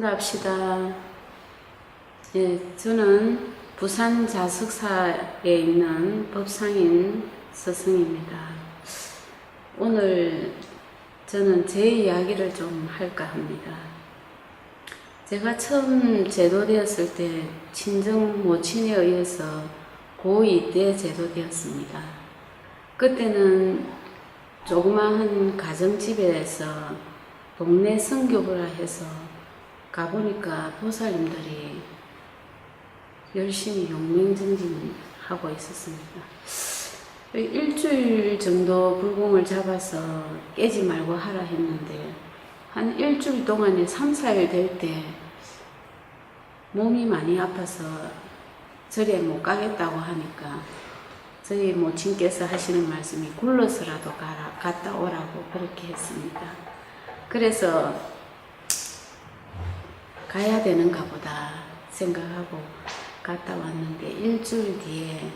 성답시다. 예, 저는 부산 자석사에 있는 법상인 스승입니다. 오늘 저는 제 이야기를 좀 할까 합니다. 제가 처음 제도되었을 때 친정 모친에 의해서 고2 때 제도되었습니다. 그때는 조그마한 가정집에서 동네 성교부라 해서 가보니까 보살님들이 열심히 용맹정진 하고 있었습니다. 일주일 정도 불공을 잡아서 깨지 말고 하라 했는데 한 일주일 동안에 3, 4일 될 때 몸이 많이 아파서 절에 못 가겠다고 하니까 저희 모친께서 하시는 말씀이 굴러서라도 가라, 갔다 오라고 그렇게 했습니다. 그래서 가야 되는가 보다 생각하고 갔다 왔는데 일주일 뒤에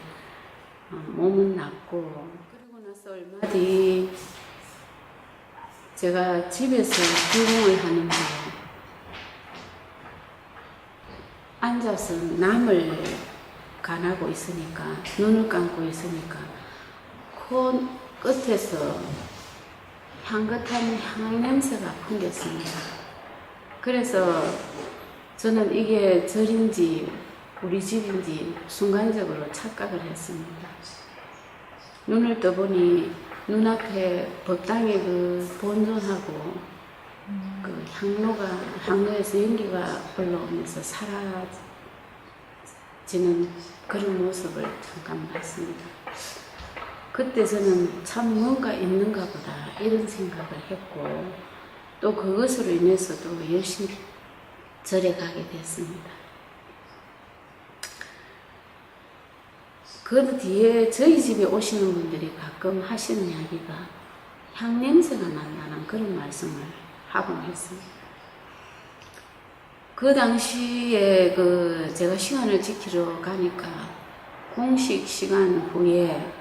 어, 몸은 낫고 그리고 나서 얼마 뒤 제가 집에서 불공을 하는데 앉아서 남을 간하고 있으니까 눈을 감고 있으니까 코 끝에서 향긋한 향 냄새가 풍겼습니다. 그래서 저는 이게 절인지 우리 집인지 순간적으로 착각을 했습니다. 눈을 떠보니 눈앞에 법당의 그 본尊하고 그 향로가 향로에서 연기가 올라오면서 사라지는 그런 모습을 잠깐 봤습니다. 그때 저는 참 뭔가 있는가 보다 이런 생각을 했고 또 그것으로 인해서도 열심히 절에 가게 됐습니다. 그 뒤에 저희 집에 오시는 분들이 가끔 하시는 이야기가 향 냄새가 난다는 그런 말씀을 하곤 했습니다. 그 당시에 그 제가 시간을 지키러 가니까 공식 시간 후에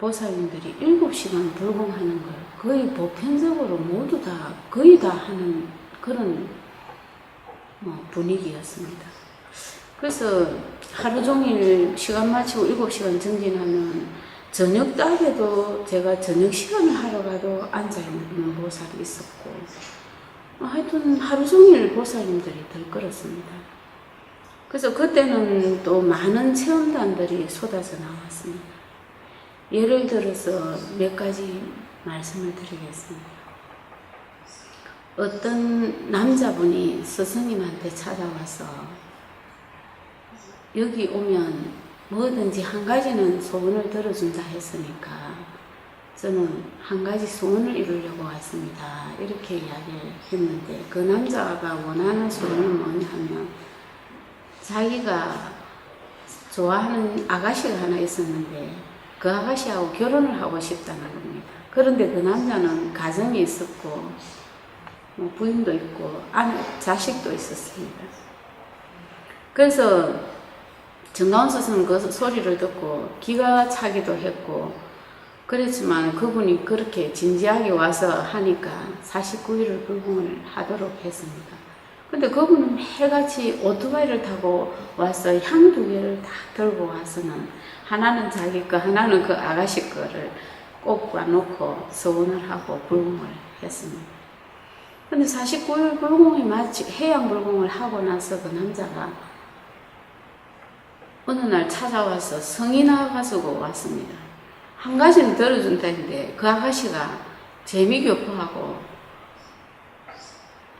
보살님들이 7시간 불공하는 걸 거의 보편적으로 모두 다 거의 다 하는 그런 뭐 분위기였습니다. 그래서 하루 종일 시간 마치고 7시간 정진하면 저녁 딱에도 제가 저녁 시간을 하러 가도 앉아있는 보살이 있었고 하여튼 하루 종일 보살님들이 들끓었습니다. 그래서 그때는 또 많은 체험단들이 쏟아져 나왔습니다. 예를 들어서 몇 가지 말씀을 드리겠습니다. 어떤 남자분이 스승님한테 찾아와서 여기 오면 뭐든지 한 가지는 소원을 들어준다 했으니까 저는 한 가지 소원을 이루려고 왔습니다. 이렇게 이야기를 했는데 그 남자가 원하는 소원은 뭐냐 하면 자기가 좋아하는 아가씨가 하나 있었는데 그 아가씨하고 결혼을 하고 싶다는 겁니다. 그런데 그 남자는 가정이 있었고 뭐 부인도 있고 아내 자식도 있었습니다. 그래서 정가원 스승은 그 소리를 듣고 기가 차기도 했고 그랬지만 그분이 그렇게 진지하게 와서 하니까 49일을 불공을 하도록 했습니다. 근데 그분은 매일같이 오토바이를 타고 와서 향 두 개를 다 들고 와서는 하나는 자기 거, 하나는 그 아가씨 거를 꼭 놔놓고 서원을 하고 불공을 했습니다. 근데 49일 불공이 마치 해양 불공을 하고 나서 그 남자가 어느 날 찾아와서 성인 아가씨고 왔습니다. 한 가지는 들어준다는데 그 아가씨가 재미교포하고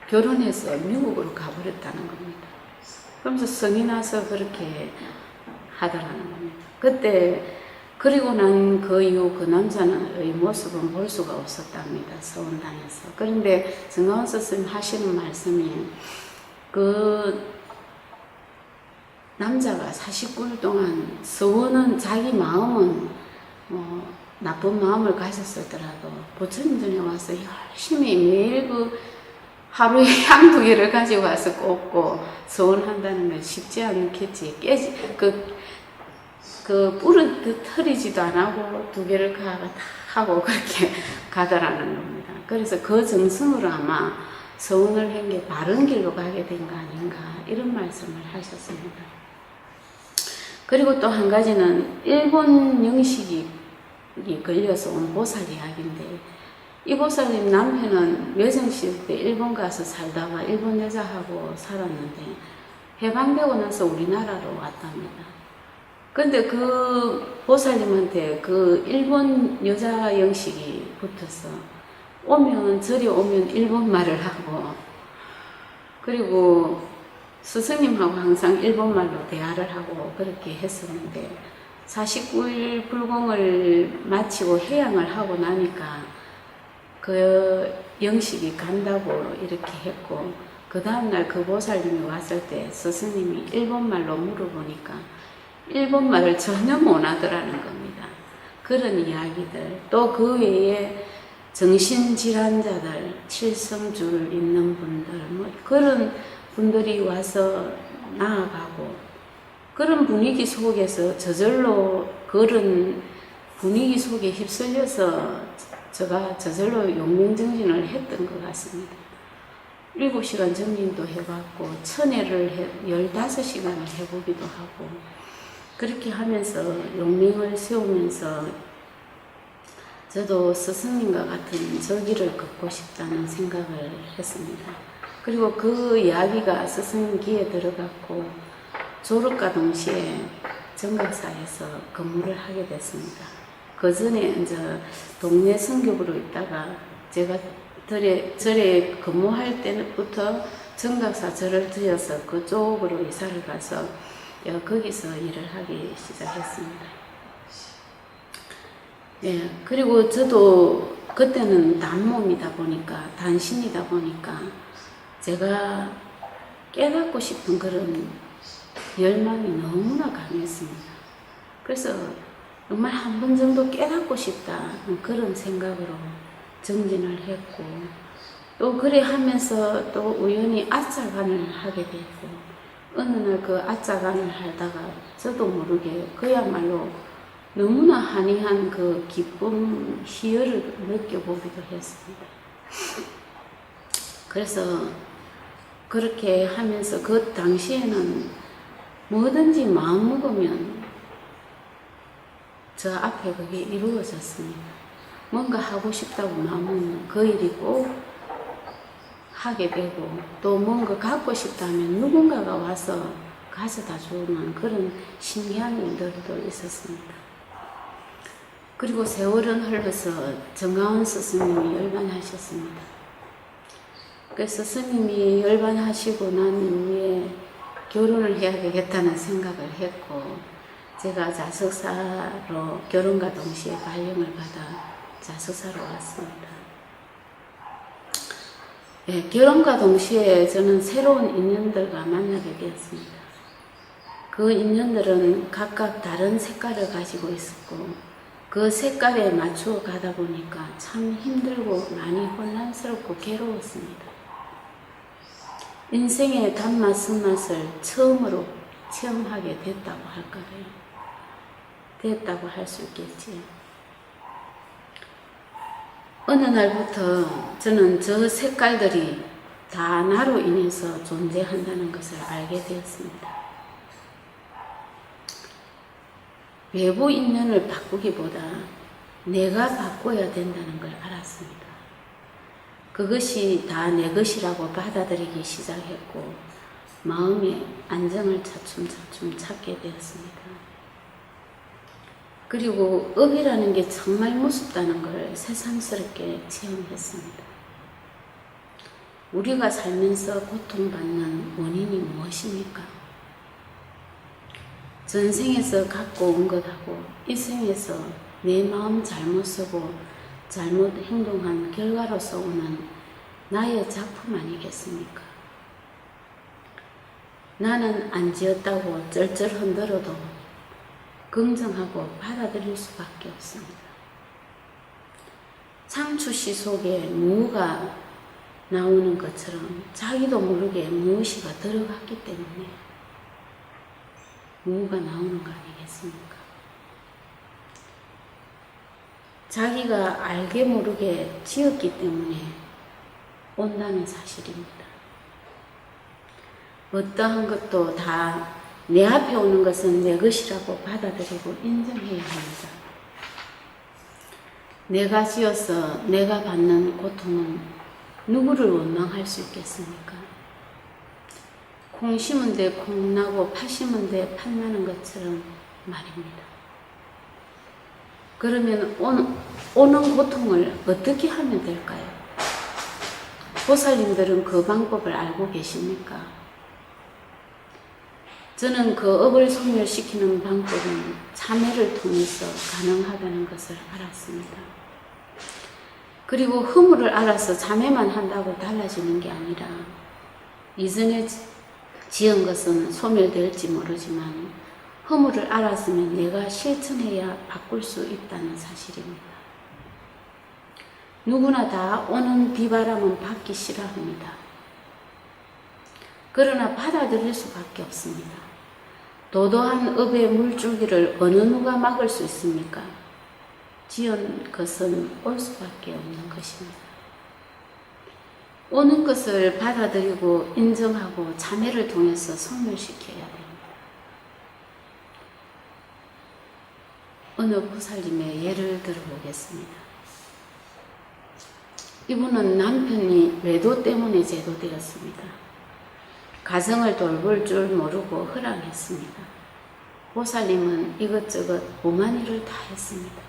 결혼해서 미국으로 가버렸다는 겁니다. 그러면서 성이 나서 그렇게 하더라는 겁니다. 그때 그리고 난 그 이후 그 남자의 모습은 볼 수가 없었답니다. 서원당에서. 그런데 정가원 스님 하시는 말씀이 그 남자가 49일 동안 서원은 자기 마음은 뭐 나쁜 마음을 가졌었더라도 부처님 전에 와서 열심히 매일 그 하루에 향 두 개를 가지고 와서 꽂고 서원한다는 건 쉽지 않겠지. 깨지, 그, 그, 뿌리 터리지도 안 하고 두 개를 가, 다 하고 그렇게 가더라는 겁니다. 그래서 그 정성으로 아마 서운을 한 게 바른 길로 가게 된 거 아닌가 이런 말씀을 하셨습니다. 그리고 또 한 가지는 일본 영식이 걸려서 온 보살 이야기인데 이 보살님 남편은 외정시대 때 일본 가서 살다가 일본 여자하고 살았는데 해방되고 나서 우리나라로 왔답니다. 근데 그 보살님한테 그 일본 여자 영식이 붙어서 오면 저리 오면 일본 말을 하고 그리고 스승님하고 항상 일본 말로 대화를 하고 그렇게 했었는데 49일 불공을 마치고 해양을 하고 나니까 그 영식이 간다고 이렇게 했고 그 다음날 그 보살님이 왔을 때 스승님이 일본말로 물어보니까 일본말을 전혀 못하더라는 겁니다. 그런 이야기들 또 그 외에 정신질환자들 칠성줄 있는 분들 뭐 그런 분들이 와서 나아가고 그런 분위기 속에서 저절로 그런 분위기 속에 휩쓸려서 제가 저절로 용맹정진을 했던 것 같습니다. 7시간 정진도 해봤고 천회를 해, 15시간을 해보기도 하고 그렇게 하면서 용맹을 세우면서 저도 스승님과 같은 저 길을 걷고 싶다는 생각을 했습니다. 그리고 그 이야기가 스승님 귀에 들어갔고 졸업과 동시에 정각사에서 근무를 하게 됐습니다. 그 전에 이제 동네 성교부로 있다가 제가 절에, 절에 근무할 때부터 정각사 절을 들여서 그쪽으로 이사를 가서 어, 거기서 일을 하기 시작했습니다. 예, 그리고 저도 그때는 단몸이다 보니까, 단신이다 보니까, 제가 깨닫고 싶은 그런 열망이 너무나 강했습니다. 그래서 정말 한 번 정도 깨닫고 싶다 그런 생각으로 정진을 했고, 또 그래 하면서 또 우연히 아짜간을 하게 됐고, 어느 날 그 아짜간을 하다가 저도 모르게 그야말로 너무나 한이한 그 기쁨, 희열을 느껴보기도 했습니다. 그래서 그렇게 하면서 그 당시에는 뭐든지 마음 먹으면 저 앞에 그게 이루어졌습니다. 뭔가 하고 싶다고 마음먹으면 그 일이 꼭 하게 되고 또 뭔가 갖고 싶다면 누군가가 와서 가져다 주는 그런 신기한 일들도 있었습니다. 그리고 세월은 흘러서 정가원 스승님이 열반하셨습니다. 그 스승님이 열반하시고 난 이후에 결혼을 해야 되겠다는 생각을 했고 제가 자석사로 결혼과 동시에 발령을 받아 자석사로 왔습니다. 예, 결혼과 동시에 저는 새로운 인연들과 만나게 되었습니다. 그 인연들은 각각 다른 색깔을 가지고 있었고 그 색깔에 맞추어 가다 보니까 참 힘들고 많이 혼란스럽고 괴로웠습니다. 인생의 단맛, 쓴맛을 처음으로 체험하게 됐다고 할까요? 됐다고 할 수 있겠지. 어느 날부터 저는 저 색깔들이 다 나로 인해서 존재한다는 것을 알게 되었습니다. 외부 인연을 바꾸기보다 내가 바꿔야 된다는 걸 알았습니다. 그것이 다 내 것이라고 받아들이기 시작했고 마음의 안정을 차츰차츰 찾게 되었습니다. 그리고 업이라는 게 정말 무섭다는 걸 새삼스럽게 체험했습니다. 우리가 살면서 고통받는 원인이 무엇입니까? 전생에서 갖고 온 것하고 이 생에서 내 마음 잘못 쓰고 잘못 행동한 결과로서 오는 나의 작품 아니겠습니까? 나는 안 지었다고 쩔쩔 흔들어도 긍정하고 받아들일 수밖에 없습니다. 상추씨 속에 무가 나오는 것처럼 자기도 모르게 무엇이가 들어갔기 때문에 무가 나오는 거 아니겠습니까? 자기가 알게 모르게 지었기 때문에 온다는 사실입니다. 어떠한 것도 다 내 앞에 오는 것은 내 것이라고 받아들이고 인정해야 합니다. 내가 지어서 내가 받는 고통은 누구를 원망할 수 있겠습니까? 콩 심은 데 콩 나고 파 심은 데 팥 나는 것처럼 말입니다. 그러면 오는, 오는 고통을 어떻게 하면 될까요? 보살님들은 그 방법을 알고 계십니까? 저는 그 업을 소멸시키는 방법은 참회를 통해서 가능하다는 것을 알았습니다. 그리고 허물을 알아서 참회만 한다고 달라지는 게 아니라 이전에 지은 것은 소멸될지 모르지만 허물을 알았으면 내가 실천해야 바꿀 수 있다는 사실입니다. 누구나 다 오는 비바람은 받기 싫어합니다. 그러나 받아들일 수밖에 없습니다. 도도한 업의 물줄기를 어느 누가 막을 수 있습니까? 지은 것은 올 수밖에 없는 것입니다. 오는 것을 받아들이고 인정하고 참회를 통해서 소멸시켜야 됩니다. 어느 보살님의 예를 들어보겠습니다. 이분은 남편이 외도 때문에 제도되었습니다. 가정을 돌볼 줄 모르고 허랑했습니다. 보살님은 이것저것 오만 일을 다 했습니다.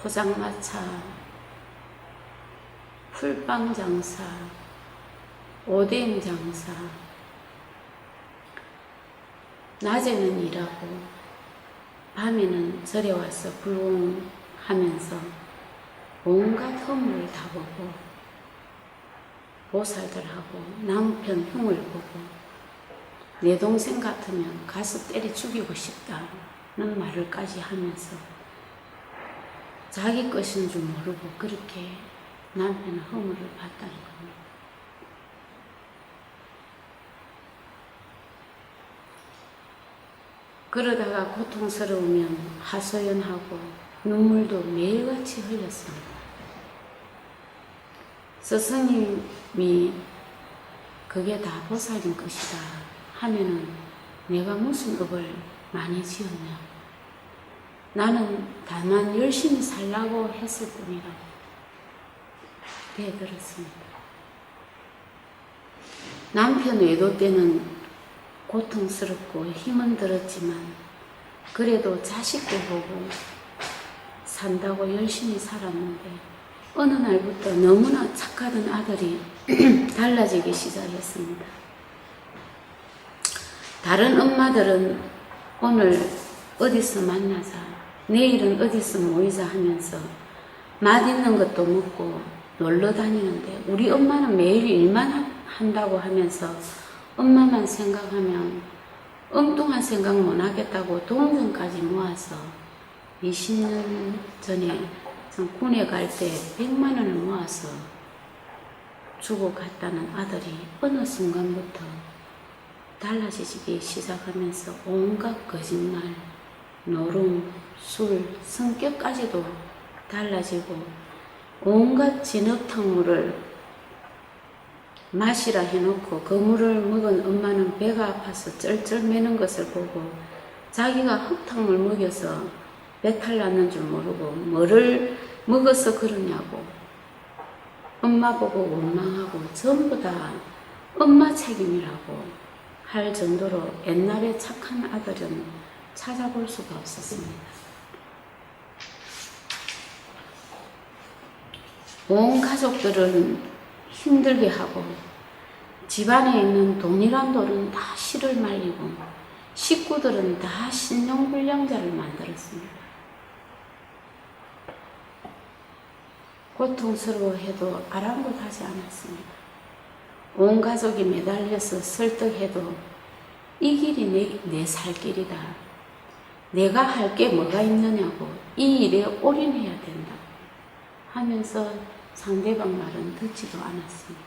포장마차, 풀빵 장사, 오뎅 장사, 낮에는 일하고, 밤에는 절에 와서 불공하면서 온갖 허물을 다 보고, 보살들하고 남편 흉을 보고 내 동생 같으면 가서 때려 죽이고 싶다는 말을까지 하면서 자기 것인 줄 모르고 그렇게 남편의 허물을 봤다는 겁니다. 그러다가 고통스러우면 하소연하고 눈물도 매일같이 흘렸습니다. 스승님이 그게 다 보살인 것이다 하면은 내가 무슨 업을 많이 지었냐. 나는 다만 열심히 살라고 했을 뿐이라고 대들었습니다. 남편 외도 때는 고통스럽고 힘은 들었지만 그래도 자식도 보고 산다고 열심히 살았는데 어느 날부터 너무나 착하던 아들이 달라지기 시작했습니다. 다른 엄마들은 오늘 어디서 만나자, 내일은 어디서 모이자 하면서 맛있는 것도 먹고 놀러 다니는데 우리 엄마는 매일 일만 한다고 하면서 엄마만 생각하면 엉뚱한 생각 못 하겠다고 동전까지 모아서 20년 전에 전 군에 갈 때 100만 원을 모아서 주고 갔다는 아들이 어느 순간부터 달라지기 시작하면서 온갖 거짓말, 노름, 술, 성격까지도 달라지고 온갖 진흙탕물을 마시라 해놓고 그 물을 먹은 엄마는 배가 아파서 쩔쩔 매는 것을 보고 자기가 흙탕물 먹여서 배탈 났는 줄 모르고 뭐를 먹어서 그러냐고 엄마 보고 원망하고 전부 다 엄마 책임이라고 할 정도로 옛날에 착한 아들은 찾아볼 수가 없었습니다. 온 가족들은 힘들게 하고 집안에 있는 동일한 돌은 다 씨를 말리고 식구들은 다 신용불량자를 만들었습니다. 고통스러워해도 아랑곳하지 않았습니다. 온 가족이 매달려서 설득해도 이 길이 내, 내 살 길이다. 내가 할 게 뭐가 있느냐고 이 일에 올인해야 된다. 하면서 상대방 말은 듣지도 않았습니다.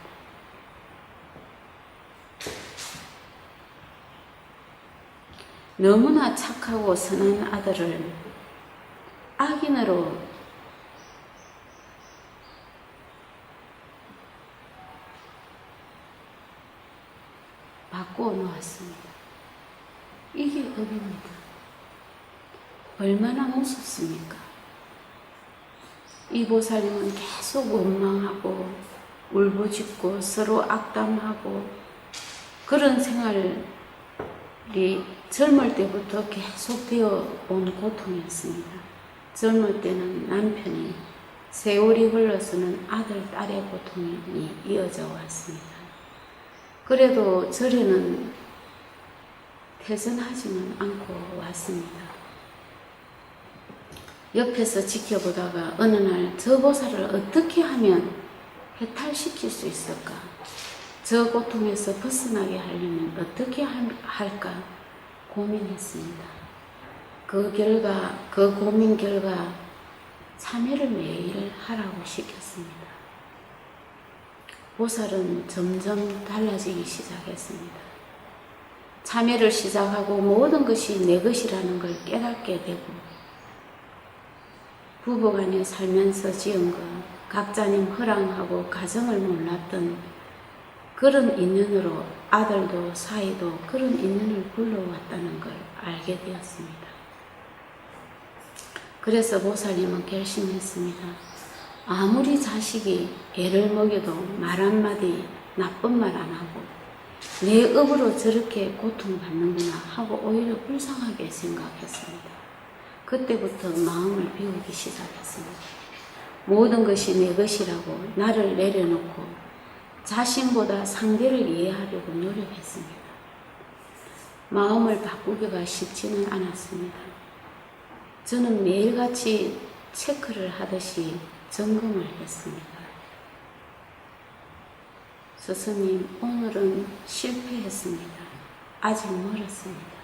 너무나 착하고 선한 아들을 악인으로 바꾸어 놓았습니다. 이게 업입니다. 얼마나 무섭습니까? 이 보살님은 계속 원망하고 울부짖고 서로 악담하고 그런 생활이 젊을 때부터 계속 되어 온 고통이었습니다. 젊을 때는 남편이 세월이 흘러서는 아들, 딸의 고통이 이어져 왔습니다. 그래도 절에는 퇴선하지는 않고 왔습니다. 옆에서 지켜보다가 어느 날 저 보살을 어떻게 하면 해탈시킬 수 있을까? 저 고통에서 벗어나게 하려면 어떻게 할- 할까 고민했습니다. 그 결과, 그 고민 결과 참여를 매일 하라고 시켰습니다. 보살은 점점 달라지기 시작했습니다. 참여를 시작하고 모든 것이 내 것이라는 걸 깨닫게 되고 부부간에 살면서 지은 것, 각자님 허랑하고 가정을 몰랐던 그런 인연으로 아들도 사이도 그런 인연을 불러왔다는 걸 알게 되었습니다. 그래서 보살님은 결심했습니다. 아무리 자식이 애를 먹여도 말 한마디 나쁜 말 안 하고 내 업으로 저렇게 고통받는구나 하고 오히려 불쌍하게 생각했습니다. 그때부터 마음을 비우기 시작했습니다. 모든 것이 내 것이라고 나를 내려놓고 자신보다 상대를 이해하려고 노력했습니다. 마음을 바꾸기가 쉽지는 않았습니다. 저는 매일같이 체크를 하듯이 점검을 했습니다. 스승님, 오늘은 실패했습니다. 아직 멀었습니다.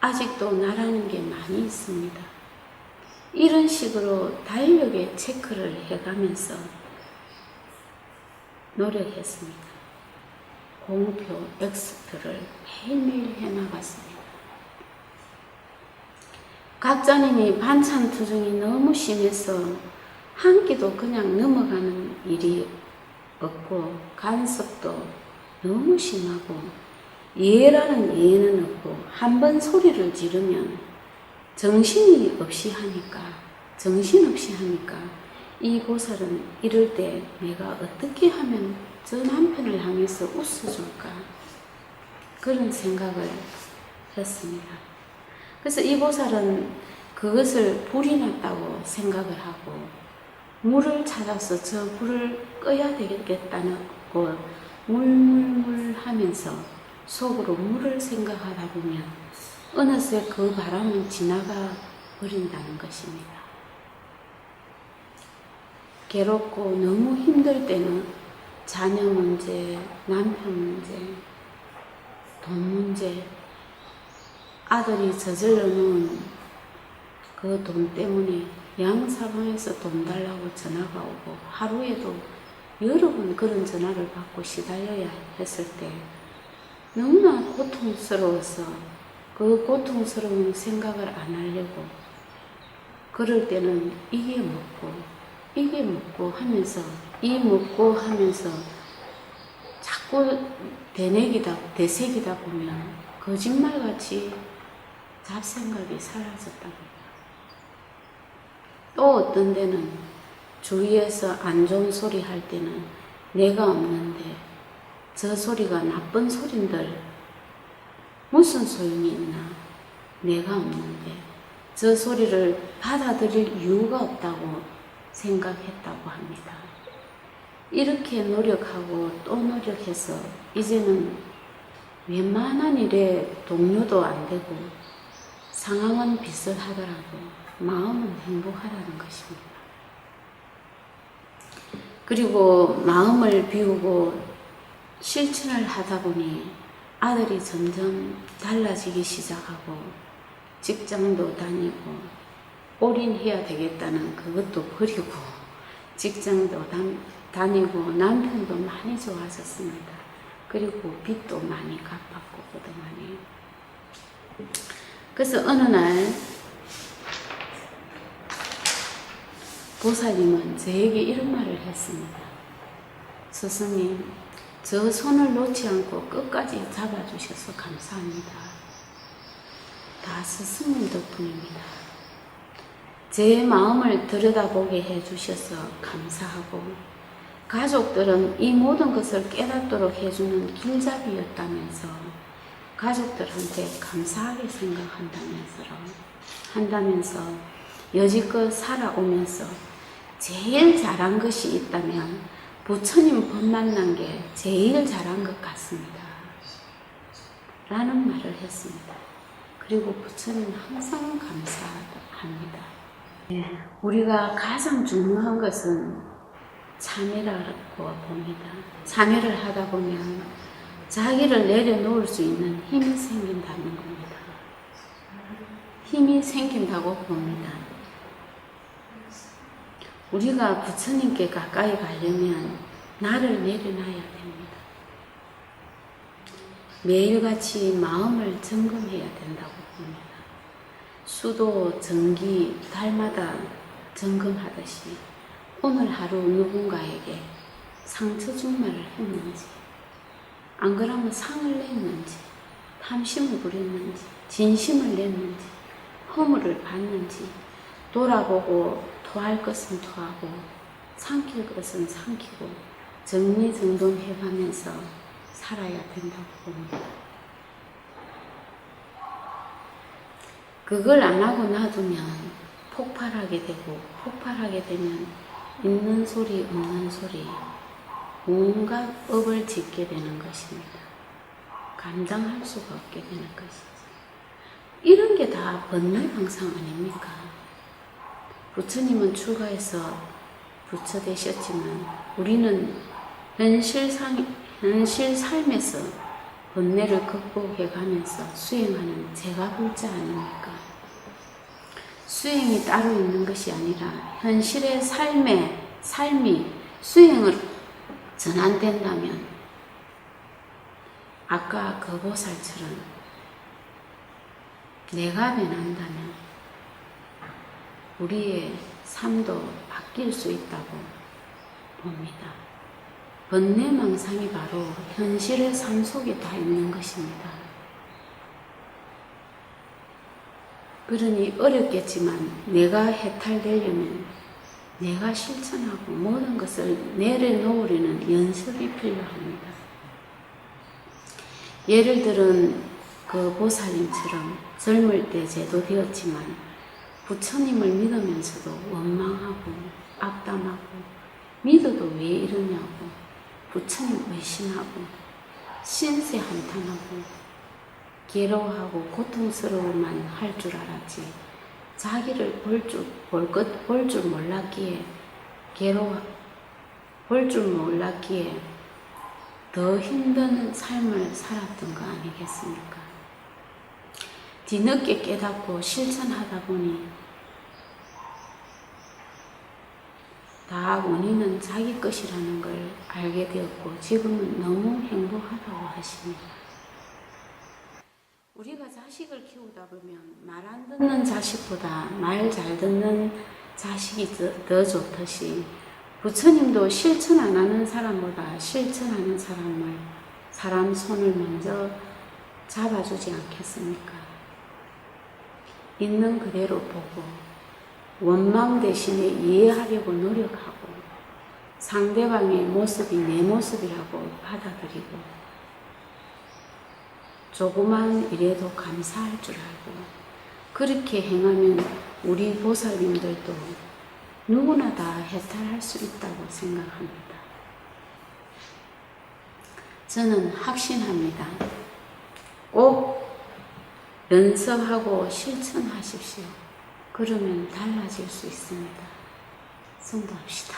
아직도 나라는 게 많이 있습니다. 이런 식으로 달력에 체크를 해가면서 노력했습니다. 공표, 엑스표를 매일매일 해나갔습니다. 각자님이 반찬 투정이 너무 심해서 한 끼도 그냥 넘어가는 일이 없고 간섭도 너무 심하고 예라는 예는 없고 한 번 소리를 지르면 정신이 없이 하니까 정신없이 하니까 이 보살은 이럴 때 내가 어떻게 하면 저 남편을 향해서 웃어줄까 그런 생각을 했습니다. 그래서 이 보살은 그것을 불이 났다고 생각을 하고 물을 찾아서 저 불을 꺼야 되겠다고 물물물 하면서 속으로 물을 생각하다 보면 어느새 그 바람은 지나가 버린다는 것입니다. 괴롭고 너무 힘들 때는 자녀 문제, 남편 문제, 돈 문제, 아들이 저질러 놓은 그 돈 때문에 양사방에서 돈 달라고 전화가 오고 하루에도 여러 번 그런 전화를 받고 시달려야 했을 때 너무나 고통스러워서 그 고통스러운 생각을 안 하려고 그럴 때는 이게 먹고 이게 먹고 하면서 이 먹고 하면서 자꾸 대내기다 대색이다 보면 거짓말같이 잡생각이 사라졌답니다. 또 어떤 데는 주위에서 안 좋은 소리 할 때는 내가 없는데 저 소리가 나쁜 소린들 무슨 소용이 있나 내가 없는데 저 소리를 받아들일 이유가 없다고 생각했다고 합니다. 이렇게 노력하고 또 노력해서 이제는 웬만한 일에 동료도 안 되고 상황은 비슷하더라도 마음은 행복하다는 것입니다. 그리고 마음을 비우고 실천을 하다 보니 아들이 점점 달라지기 시작하고 직장도 다니고 올인해야 되겠다는 그것도 버리고 직장도 다, 니고 남편도 많이 좋아졌습니다. 그리고 빚도 많이 갚았고 그동안에 그래서 어느 날 보살님은 저에게 이런 말을 했습니다. 스승님, 저 손을 놓지 않고 끝까지 잡아주셔서 감사합니다. 다 스승님 덕분입니다. 제 마음을 들여다보게 해주셔서 감사하고 가족들은 이 모든 것을 깨닫도록 해주는 길잡이였다면서 가족들한테 감사하게 생각한다면서 한다면서 여지껏 살아오면서 제일 잘한 것이 있다면 부처님 법 만난 게 제일 잘한 것 같습니다. 라는 말을 했습니다. 그리고 부처님 항상 감사합니다. 예, 우리가 가장 중요한 것은 참회라고 봅니다. 참회를 하다 보면 자기를 내려놓을 수 있는 힘이 생긴다는 겁니다. 힘이 생긴다고 봅니다. 우리가 부처님께 가까이 가려면 나를 내려놔야 됩니다. 매일같이 마음을 점검해야 된다고 봅니다. 수도, 전기, 달마다 점검하듯이 오늘 하루 누군가에게 상처 준 말을 했는지, 안 그러면 상을 냈는지, 탐심을 부렸는지, 진심을 냈는지, 허물을 받는지, 돌아보고 토할 것은 토하고, 삼킬 것은 삼키고, 정리정돈해 가면서 살아야 된다고 봅니다. 그걸 안 하고 놔두면 폭발하게 되고, 폭발하게 되면 있는 소리, 없는 소리, 온갖 업을 짓게 되는 것입니다. 감당할 수가 없게 되는 것이죠. 이런 게 다 번뇌 방상 아닙니까? 부처님은 출가해서 부처 되셨지만 우리는 현실 상, 현실 삶에서 번뇌를 극복해 가면서 수행하는 제가불자 아닙니까? 수행이 따로 있는 것이 아니라 현실의 삶의 삶이 수행을 전환된다면 아까 그 보살처럼 내가 변한다면 우리의 삶도 바뀔 수 있다고 봅니다. 번뇌망상이 바로 현실의 삶 속에 다 있는 것입니다. 그러니 어렵겠지만 내가 해탈되려면 내가 실천하고 모든 것을 내려놓으려는 연습이 필요합니다. 예를 들은 그 보살님처럼 젊을 때 제도되었지만 부처님을 믿으면서도 원망하고 악담하고 믿어도 왜 이러냐고 부처님 의심하고 신세 한탄하고 괴로워하고 고통스러워만 할 줄 알았지 자기를 볼 줄 볼 것 볼 줄 몰랐기에 괴로워 볼 줄 몰랐기에 더 힘든 삶을 살았던 거 아니겠습니까? 뒤늦게 깨닫고 실천하다 보니 다 원인은 자기 것이라는 걸 알게 되었고 지금은 너무 행복하다고 하십니다. 우리가 자식을 키우다 보면 말 안 듣는 자식보다 말 잘 듣는 자식이 더, 더 좋듯이 부처님도 실천 안 하는 사람보다 실천하는 사람을 사람 손을 먼저 잡아주지 않겠습니까? 있는 그대로 보고 원망 대신에 이해하려고 노력하고 상대방의 모습이 내 모습이라고 받아들이고 조그만 일에도 감사할 줄 알고 그렇게 행하면 우리 보살님들도 누구나 다 해탈할 수 있다고 생각합니다. 저는 확신합니다. 꼭 연습하고 실천하십시오. 그러면 달라질 수 있습니다. 성도합시다.